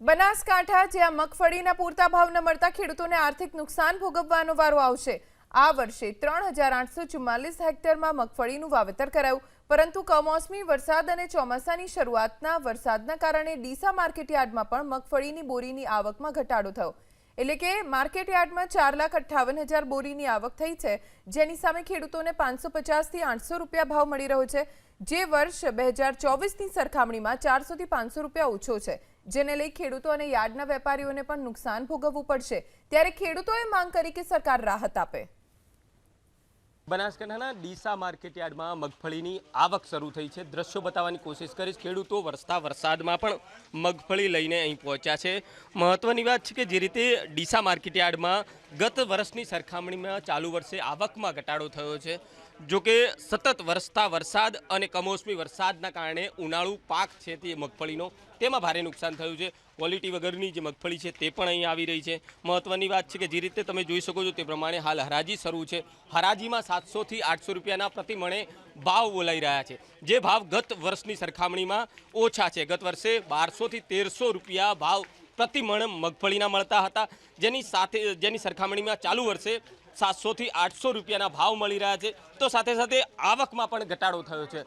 બનાસકાંઠા, જ્યાં મગફળીના પૂરતા ભાવ ન મળતા ખેડૂતોને આર્થિક નુકસાન ભોગવવાનો વારો આવશે. આ વર્ષે ત્રણ હજાર આઠસો ચુમ્માલીસ હેક્ટરમાં મગફળીનું વાવેતર કરાયું. પરંતુ કમોસમી વરસાદ અને ચોમાસાની શરૂઆતના વરસાદના કારણે ડીસા માર્કેટયાર્ડમાં પણ મગફળીની બોરીની આવકમાં ઘટાડો થયો. એટલે કે માર્કેટ યાર્ડમાં ચાર લાખ અઠ્ઠાવન હજાર બોરીની આવક થઈ છે. જેની સામે ખેડૂતોને પાંચસો પચાસથી આઠસો રૂપિયા ભાવ મળી રહ્યો છે. જે વર્ષ બે હજાર ચોવીસની સરખામણીમાં ચારસોથી પાંચસો રૂપિયા ઓછો છે. જેને લઈ ખેડૂતો અને યાર્ડના વેપારીઓને પણ નુકસાન ભોગવવું પડશે. ત્યારે ખેડૂતોએ માંગ કરી કે સરકાર રાહત આપે. બનાસકાંઠાના ડીસા માર્કેટયાર્ડમાં મગફળીની આવક શરૂ થઈ છે. દ્રશ્યો બતાવવાની કોશિશ કરીશ. ખેડૂતો વરસતા વરસાદમાં પણ મગફળી લઈને અહીં પહોંચ્યા છે. મહત્વની વાત છે કે જે રીતે ડીસા માર્કેટયાર્ડમાં ગત વર્ષની સરખામણીમાં ચાલુ વર્ષે આવકમાં ઘટાડો થયો છે. જોકે સતત વરસતા વરસાદ અને કમોસમી વરસાદના કારણે ઉનાળુ, પાક છે તે મગફળીનો, તેમાં ભારે નુકસાન થયું છે. ક્વોલિટી વગરની જે મગફળી છે તે પણ અહીં આવી રહી છે. મહત્વની વાત છે કે જે રીતે તમે જોઈ શકો છો તે પ્રમાણે હાલ હરાજી શરૂ છે. હરાજીમાં સાતસોથી આઠસો રૂપિયાના પ્રતિ મણે ભાવ બોલાઈ રહ્યા છે. જે ભાવ ગત વર્ષની સરખામણીમાં ઓછા છે. ગત વર્ષે બારસોથી તેરસો રૂપિયા ભાવ પ્રતિ મણ મગફળીના મળતા હતા. જેની સાથે, જેની સરખામણીમાં ચાલુ વર્ષે સાતસોથી આઠસો રૂપિયાના ભાવ મળી રહ્યા છે. તો સાથે સાથે આવકમાં પણ ઘટાડો થયો છે.